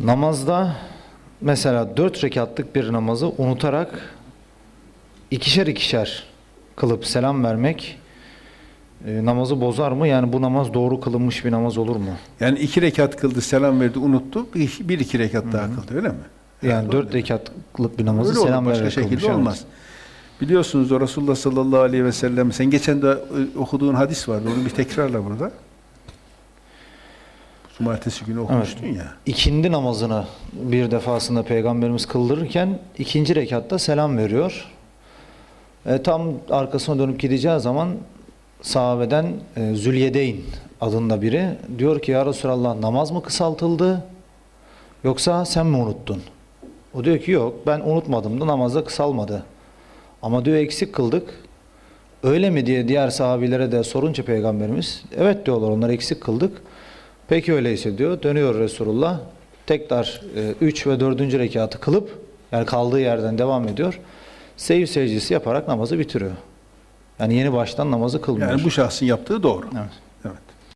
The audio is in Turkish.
Namazda mesela dört rekatlık bir namazı unutarak ikişer ikişer kılıp selam vermek e, namazı bozar mı? Yani bu namaz doğru kılınmış bir namaz olur mu? Yani iki rekat kıldı, selam verdi, unuttu. Bir, bir iki rekat daha kıldı öyle mi? Yani Ha, dört rekatlık bir namazı Öyle olur, selam başka vererek şekilde kılmış. evet. olmaz. Biliyorsunuz o Resulullah sallallahu aleyhi ve sellem sen geçen de e, okuduğun hadis vardı. Onu bir tekrarla burada. Cumartesi günü okumuştun ya. İkindi namazını bir defasında Peygamberimiz kıldırırken ikinci rekatta selam veriyor. E, tam arkasına dönüp gideceği zaman sahabeden e, Zülyedeyn adında biri diyor ki ya Resulallah namaz mı kısaltıldı yoksa sen mi unuttun? O diyor ki yok ben unutmadım da namazda kısalmadı. Ama diyor eksik kıldık. Öyle mi diye diğer sahabilere de sorunca Peygamberimiz evet diyorlar onlar eksik kıldık. Peki öyleyse diyor. Dönüyor Resulullah. Tekrar 3 ve 4. rekatı kılıp yani kaldığı yerden devam ediyor. Sev secdesi yaparak namazı bitiriyor. Yani yeni baştan namazı kılmıyor. Yani bu şahsın yaptığı doğru. Evet.